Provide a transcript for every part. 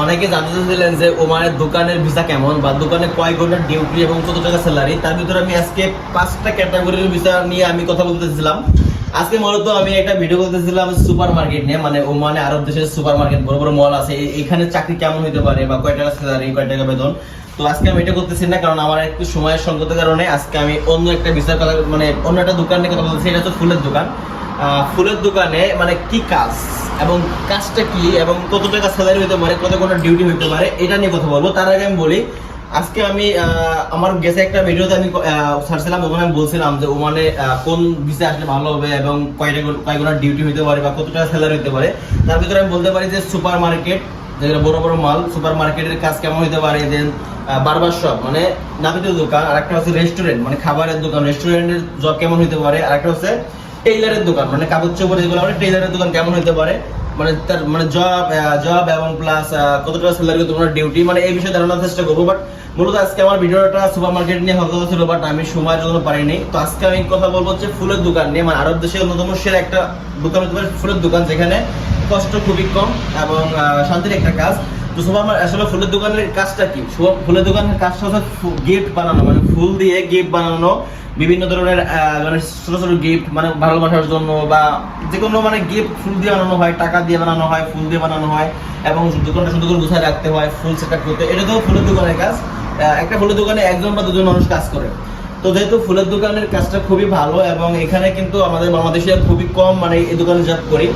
অনেকে জানতে চাইছিলেন যে ওমানের দোকানের ভিসা কেমন বা দোকানে কয় ঘণ্টা ডিউটি এবং কত টাকা স্যালারি তার ভিতরে আমি আজকে পাঁচটা ক্যাটাগরির ভিসা নিয়ে আমি কথা বলতেছিলাম। আজকে মূলত আমি একটা ভিডিও করতেছিলাম সুপার মার্কেট নিয়ে মানে ওমানে আরব দেশের সুপার মার্কেট বড় বড় মল আছে। এখানে চাকরি কেমন হইতে পারে বা কয় টাকা স্যালারি কয় টাকা বেতন? তো আজকে আমি এটা করতেছি না, কারণ আমার একটু সময়ের সংকটের কারণে আজকে আমি অন্য একটা বিষয় কথা মানে অন্য একটা দোকান নিয়ে কথা বলতেছি, এটা হচ্ছে ফুলের দোকান। ফুলের দোকানে মানে কি কাজ এবং কাজটা কি এবং কত টাকা স্যালারি হতে পারে কত কোনো ডিউটি হতে পারে, এটা নিয়ে কথা বলব। তার আগে আমি বলি, আজকে আমি আমার গেছে একটা ভিডিওতে আমি ছাড়ছিলাম, ওখানে আমি বলছিলাম যে ওমানে কোন ভিসা আসলে ভালো হবে এবং কয়টা কয়গুলো ডিউটি হতে পারে বা কত টাকা স্যালারি হতে পারে। তার ভিতরে আমি বলতে পারি যে সুপার মার্কেট যেগুলো বড় বড় মাল সুপার মার্কেটের কাজ কেমন হতে পারে দেন বারবার শপ মানে নাপিতের দোকান আর একটা হচ্ছে রেস্টুরেন্ট মানে খাবারের দোকান রেস্টুরেন্টের জব কেমন হতে পারে আর একটা হচ্ছে টেইলারের দোকান মানে কাপড় চোপড় যেগুলো মানে টেইলারের দোকান কেমন হতে পারে মানে তার মানে জব জব এবং প্লাস কত টাকা স্যালারি তোমার ডিউটি মানে এই বিষয়ে জানানোর চেষ্টা করব বাট মূলত আজকে আমার ভিডিওটা সুপার মার্কেট নিয়ে হওয়ার কথা ছিল বাট আমি সময়ের জন্য পারিনি, তো আজকে আমি কথা বলব হচ্ছে ফুলের দোকান নিয়ে মানে আরব দেশের অন্যতম সেরা একটা দোকান হতে পারে ফুলের দোকান, যেখানে কষ্ট খুবই কম এবং শান্তির একটা কাজ। তো সুপার মার্কেট আসলে ফুলের দোকানের কাজটা কি? ফুলের দোকানের কাজটা হচ্ছে গিফট বানানো মানে ফুল দিয়ে গিফট বানানো, বিভিন্ন ধরনের মানে ছোট ছোট গিফট মানে ভালোবাসার জন্য বা যে কোনো মানে গিফট ফুল দিয়ে বানানো হয়, টাকা দিয়ে বানানো হয়, ফুল দিয়ে বানানো হয় এবং দোকানটা সুন্দর করে গুছায় রাখতে হয়, ফুল সেট আপ করতে এটা তো ফুলের দোকানের কাজ। একটা ফুলের দোকানে একজন বা দুজন মানুষ কাজ করে। তো যেহেতু ফুলের দোকানের কাজটা খুবই ভালো এবং এখানে কিন্তু আমাদের বাংলাদেশে খুবই কম মানে এই দোকানে জব করি।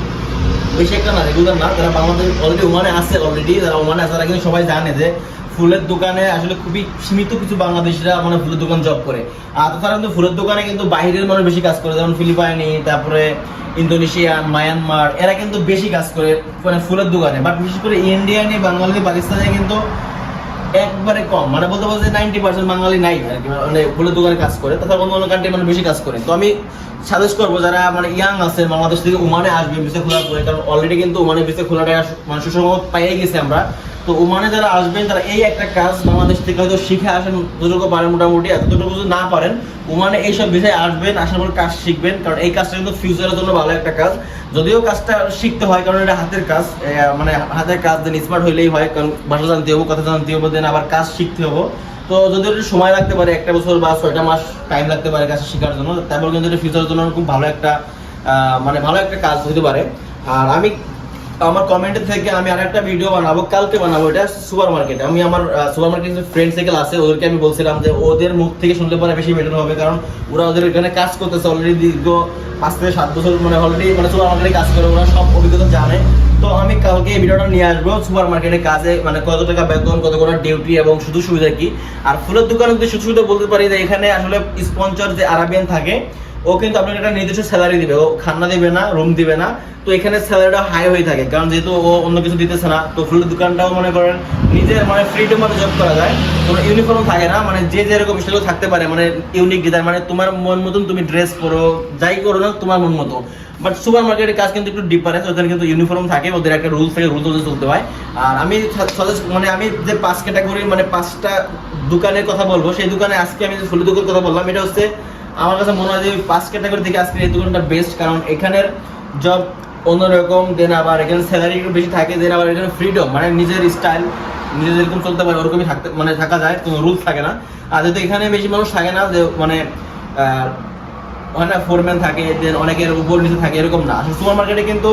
বেশি একটা না রেগুলার না, তারা বাংলাদেশ অলরেডি ওমানে আছে অলরেডি তারা ওমানে আছে তারা কিন্তু সবাই জানে যে ফুলের দোকানে আসলে খুবই সীমিত কিছু বাংলাদেশিরা মানে ফুলের দোকান জব করে। আর তারা কিন্তু ফুলের দোকানে কিন্তু বাইরের মানুষ বেশি কাজ করে, যেমন ফিলিপাইনি, তারপরে ইন্দোনেশিয়ান মায়ানমার, এরা কিন্তু বেশি কাজ করে মানে ফুলের দোকানে। বাট বিশেষ করে ইন্ডিয়ানি, বাঙালি, পাকিস্তানে কিন্তু একবারে কম। মানে বলতে বলতে নাইনটি পার্সেন্ট বাঙালি নাই আর কি মানে ফুলের দোকানে কাজ করে। তাছাড়া অন্য অন্য কান্ট্রি মানে বেশি কাজ করে। তো আমি সাজেস্ট করব যারা মানে ইয়াং আছে, বাংলাদেশ থেকে ওমানে আসবে ভিসা খোলার পরে। কারণ অলরেডি কিন্তু ওমানে ভিসা খোলাটা মানে সুসংবাদ পাইয়ে গেছি আমরা। তো ওমানে যারা আসবেন, তারা এই একটা কাজ বাংলাদেশ থেকে হয়তো শিখে আসেন, যতটুকু পারেন মোটামুটি এতটুকু যদি না পারেন, ওমানে এইসব বিষয়ে আসবেন আসার পর কাজ শিখবেন। কারণ এই কাজটা কিন্তু ফিউচারের জন্য ভালো একটা কাজ। যদিও কাজটা শিখতে হয়, কারণ এটা হাতের কাজ মানে হাতের কাজ দেন স্মার্ট হইলেই হয়, কারণ ভাষা জানতে হব, কথা জানতে হব দেন আবার কাজ শিখতে হব। তো যদি একটু সময় লাগতে পারে, একটা বছর বা ছয়টা মাস টাইম লাগতে পারে কাজ শেখার জন্য, তারপর কিন্তু এটা ফিউচারের জন্য খুব ভালো একটা মানে ভালো একটা কাজ হতে পারে। আর আমি আমার কমেন্টের থেকে আমি আরেকটা ভিডিও বানাবো, কালকে বানাবো, এটা সুপার মার্কেটে আমি আমার সুপার মার্কেট ফ্রেন্ড সাইকেল আছে ওদেরকে আমি বলছিলাম যে ওদের মুখ থেকে শুনতে পরে বেশি বেটার হবে, কারণ ওরা ওদের এখানে কাজ করতেছে অলরেডি দীর্ঘ পাঁচ থেকে সাত বছর মানে অলরেডি মানে সুপার মার্কেটে কাজ করে, ওরা সব অভিজ্ঞতা জানে। তো আমি কালকে ভিডিওটা নিয়ে আসব সুপার মার্কেটে কাজে মানে কত টাকা বেতন, কত করে ডিউটি এবং শুধু সুবিধা কি। আর ফুলের দোকানে যদি শুধু সুবিধা বলতে পারি যে এখানে আসলে স্পন্সর যে আরাবিয়ান থাকে, ও কিন্তু আপনাকে একটা নির্দিষ্ট স্যালারি দিবে। ও খান্না দিবে না রুম দিবে না, তো এখানে স্যালারিটা হাই হয়ে থাকে। কারণ যেহেতু ও অন্য কিছু দিতেছে না, তো ফুলের দোকানটাও মনে করেন নিজের মানে ফ্রিডম মতো জব করা যায়। কোনো ইউনিফর্ম থাকে না মানে যে যেরকম সেগুলো থাকতে পারে মানে ইউনিক ডিজাইন মানে তোমার মন মতন তুমি ড্রেস করো যাই করো না তোমার মন মতো। বাট সুপার মার্কেটের কাজ কিন্তু একটু ডিফারেন্স ওদের কিন্তু ইউনিফর্ম থাকে, ওদের একটা রুলস থাকে রুলস অনুযায়ী চলতে হয়। আর আমি মানে আমি যে পাঁচ ক্যাটাগরি মানে পাঁচটা দোকানের কথা বলব, সেই দোকানে আজকে আমি যে ফুলের দোকানের কথা বললাম, এটা হচ্ছে আমার কাছে মনে হয় যে পাঁচ ক্যাটাগরি থেকে আজকে এই দোকানটা বেস্ট কারণ এখানের জব অন্যরকম দেন আবার এখানে স্যালারি একটু বেশি থাকে দেন আবার এখানে ফ্রিডম মানে নিজের স্টাইল নিজে যেরকম চলতে পারে, ওরকমই থাকতে মানে থাকা যায়, কোনো রুলস থাকে না। আর যেহেতু এখানে বেশি মানুষ থাকে না, যে মানে না ফোরম্যান থাকে দেন অনেকের উপর নিচে থাকে, এরকম না। সুপার মার্কেটে কিন্তু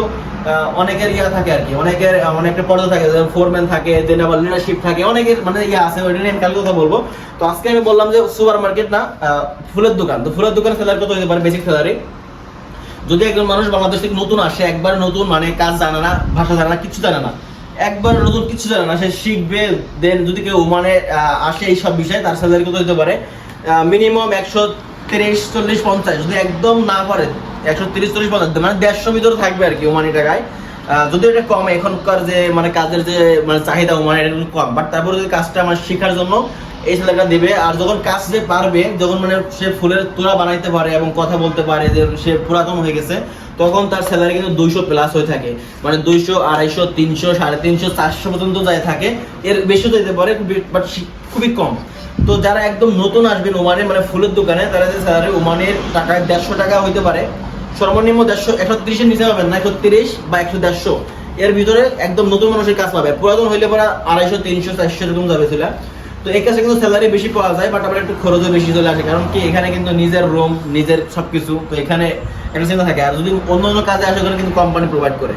অনেকের ইয়া থাকে আর কি, অনেকের একটা পর্দা থাকে ফোরম্যান থাকে দেন আবার লিডারশিপ থাকে, অনেকের মানে ইয়া আছে, ওইটা নিয়ে কালকে কথা বলব। তো আজকে আমি বললাম যে সুপার মার্কেট না ফুলের দোকান। তো ফুলের দোকান স্যালারি কত হতে পারে বেসিক স্যালারি যদি একজন মানুষ বাংলাদেশ থেকে নতুন আসে, একবার নতুন মানে কাজ জানে না, ভাষা জানে না, কিছু জানে না, একবার নতুন কিছু জানে না, সে শিখবে দেন যদি কেউ মানে আসে এই সব বিষয়ে, তার স্যালারি কত হতে পারে? মিনিমাম একশো তিরিশ, চল্লিশ, পঞ্চাশ, যদি একদম না পারে একশো তিরিশ, চল্লিশ, পঞ্চাশ মানে দেড়শো ভিতরে থাকবে আর কি ওমানি টাকায়। যদি এটা কম, এখনকার যে মানে কাজের যে মানে চাহিদা ওমানি এটা কম। বাট তারপরে যদি কাজটা মানে শেখার জন্য এই সেলাটা দেবে, আর যখন কাজ যে পারবে, যখন মানে সে ফুলের তোড়া বানাইতে পারে এবং কথা বলতে পারে যে সে পুরাতন হয়ে গেছে তখন তার স্যালারি কিন্তু দুইশো প্লাস হয়ে থাকে। মানে দুইশো, আড়াইশো, তিনশো, সাড়ে তিনশো, চারশো পর্যন্ত যায় থাকে। এর বেশিও যেতে পারে বাট খুবই কম। তো যারা একদম নতুন আসবেন ওমানে মানে ফুলের দোকানে, তারা যে স্যালারি ওমানের টাকা দেড়শো টাকা হইতে পারে, সর্বনিম্ন দেড়শো, একশো তিরিশের নিচে পাবেন, না একশো তিরিশ বা একশো দেড়শো। এর ভিতরে একদম নতুন মানুষের কাজ পাবে। পুরাতন হইলে পরে আড়াইশো, তিনশো, চারশো এরকম যাবে ছিল। তো এই কাছে কিন্তু স্যালারি বেশি পাওয়া যায় বাট আমার একটু খরচও বেশি চলে আসে। কারণ কি, এখানে কিন্তু নিজের রুম নিজের সব কিছু তো এখানে এটা চিন্তা থাকে। আর যদি অন্য অন্য কাজে আসে কিন্তু কোম্পানি প্রোভাইড করে।